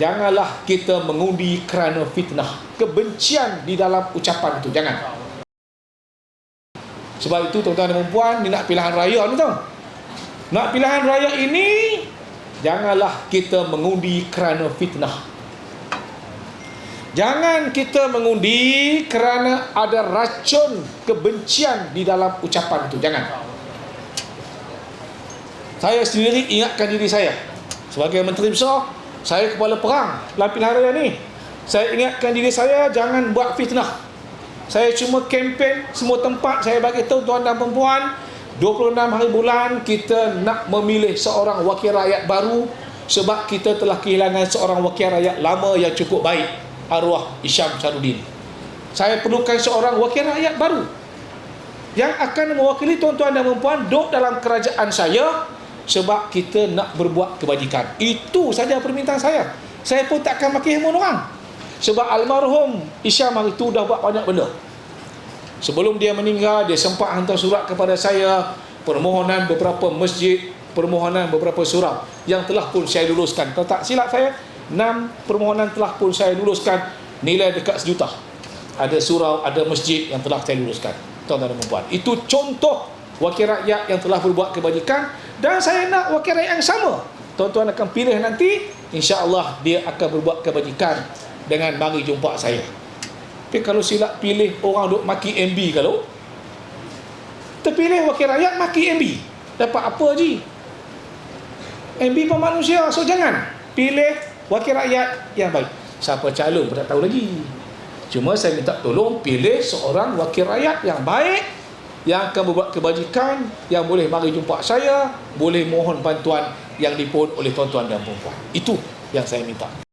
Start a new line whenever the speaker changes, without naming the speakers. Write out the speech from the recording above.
janganlah kita mengundi kerana fitnah kebencian di dalam ucapan itu jangan. Sebab itu tuan-tuan dan puan ni nak pilihan raya ni tau. Nak pilihan raya ini janganlah kita mengundi kerana fitnah. Jangan kita mengundi kerana ada racun kebencian di dalam ucapan itu jangan. Saya sendiri ingatkan diri saya sebagai menteri besar saya kepala perang dalam pilihan raya ni. Saya ingatkan diri saya jangan buat fitnah. Saya cuma kempen semua tempat. Saya bagi tahu tuan dan perempuan 26 hari bulan kita nak memilih seorang wakil rakyat baru sebab kita telah kehilangan seorang wakil rakyat lama yang cukup baik. Arwah Isyam Syarudin. Saya perlukan seorang wakil rakyat baru yang akan mewakili tuan-tuan dan perempuan duduk dalam kerajaan saya sebab kita nak berbuat kebajikan. Itu saja permintaan saya. Saya pun tak akan maki himun orang. Sebab almarhum Isyam hari itu dah buat banyak benda. Sebelum dia meninggal dia sempat hantar surat kepada saya permohonan beberapa masjid permohonan beberapa surat yang telah pun saya luluskan. Kalau tak silap saya? 6 permohonan telah pun saya luluskan nilai dekat sejuta. Ada surau ada masjid yang telah saya luluskan. Tuan-tuan dan perempuan itu contoh wakil rakyat yang telah berbuat kebajikan dan saya nak wakil rakyat yang sama tuan-tuan akan pilih nanti insya-Allah dia akan berbuat kebajikan dengan mari jumpa saya. Tapi kalau silap pilih orang duk maki MB kalau terpilih wakil rakyat maki MB. Dapat apa ji? MB pun manusia. So jangan pilih wakil rakyat yang baik. Siapa calon pun tak tahu lagi. Cuma saya minta tolong pilih seorang wakil rakyat yang baik yang akan berbuat kebajikan yang boleh mari jumpa saya, boleh mohon bantuan yang dipohon oleh tuan-tuan dan puan-puan. Itu yang saya minta.